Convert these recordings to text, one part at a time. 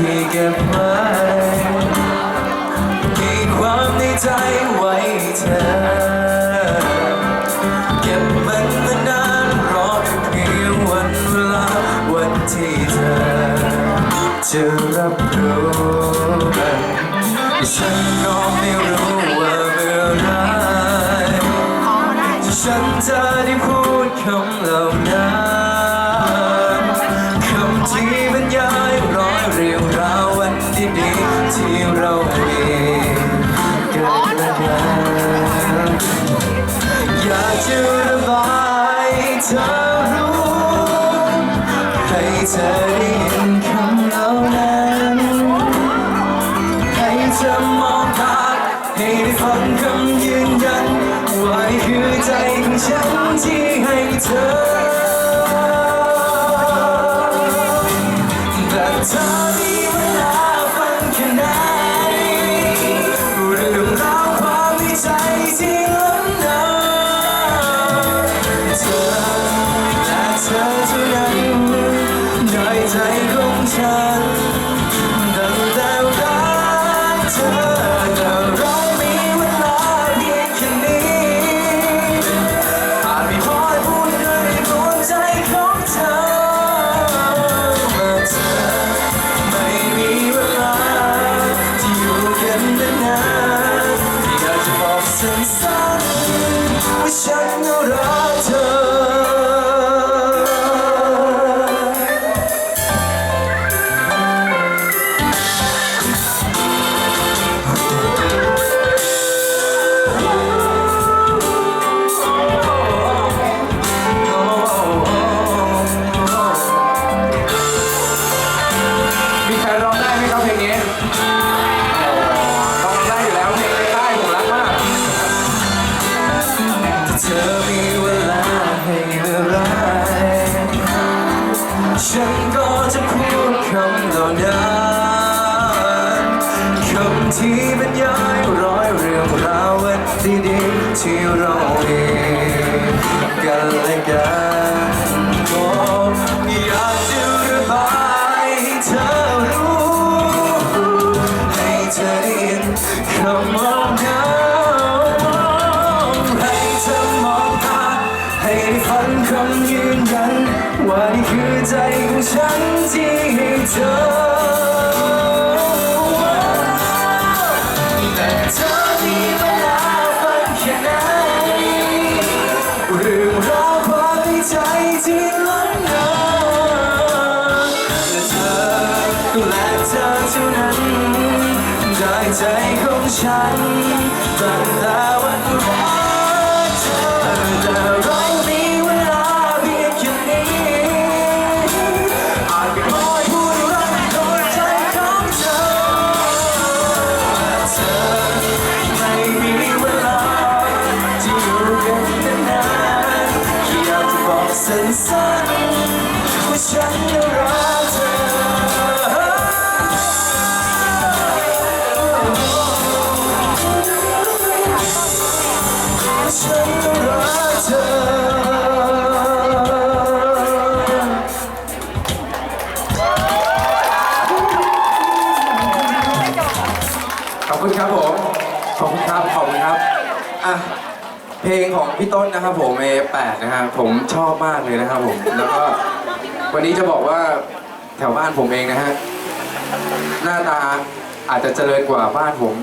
ที่เก็บไว้มีความในใจไว้เธอ เก็บมันมานานรอเพียงวันเวลาวันที่เธอ จะรับรู้กันฉันก็ไม่รู้ว่าเมื่อไรฉันจะได้พูดคำเหล่านั้น อยากจะระบายเธอรู้ให้เธอได้ยินคำเหล่านั้นให้เธอมองตาให้ได้ฟังคำยืนยันว่าคือใจของฉันที่ให้เธอ ในใจของฉันตั้งแต่รักเธอ ได้ไหมครับเพลงนี้ต้องได้อยู่แล้วเพลงใต้ผมรักมากเธอมีเวลาให้เมื่อไรฉันก็จะพูดคำเหล่านั้นคำที่บรรยายร้อย คำว่าเหงาให้เธอมองตาให้ได้ฟังคำยืนยัน ว่านี่คือใจของฉันที่ให้เธอแต่เธอมีเวลาฟังแค่ไหนเรื่องราวความในใจที่ล้นเลิศและเธอและเธอเท่านั้น ได้ใจของฉันตั้งแต่วันรักเธอแต่เรามีเวลาเพียงแค่นี้อาจไม่พอพูดรักโดนใจของเธอและเธอไม่มีเวลาที่อยู่กันนานๆแค่อยากจะบอกสั้นๆว่าฉันรักเธอ ฉันรักเธอขอบคุณครับผม ขอบคุณครับ ขอบคุณครับ อะ เพลงของพี่ต้นนะครับผม A8 นะครับผมชอบมากเลยนะครับผม แล้วก็วันนี้จะบอกว่าแถวบ้านผมเองนะฮะ หน้าตาอาจจะเจริญกว่าบ้านผม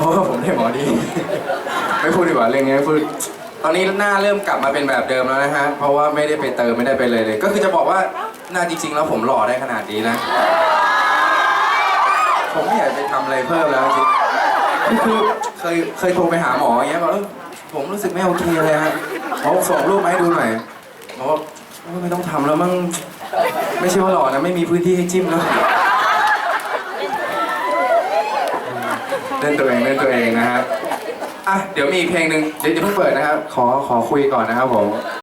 เพราะว่าผมได้หมอดี ไม่พูดดีกว่าเรื่องนี้ไม่พูดตอนนี้หน้าเริ่มกลับมาเป็นแบบเดิมแล้วนะฮะ เพราะว่าไม่ได้ไปเติมไม่ได้ไปเลยเลย ก็คือจะบอกว่าหน้าจริงๆแล้วผมหล่อได้ขนาดนี้นะ ผมไม่อยากไปทำอะไรเพิ่มแล้วจริงคือเคยเคยโทรไปหาหมออย่างเงี้ยบอกผมรู้สึกไม่โอเคเลยฮะหมอส่งรูปมาให้ดูหน่อยหมอบอกไม่ต้องทำแล้วมั้งไม่ใช่ว่าหล่อนะไม่มีพื้นที่ให้จิ้มแล้ว เล่นตัวเองเล่นตัวเองนะครับอะเดี๋ยวมีอีกเพลงหนึ่งเดี๋ยวจะเพิ่งเปิดนะครับ ขอขอคุยก่อนนะครับผม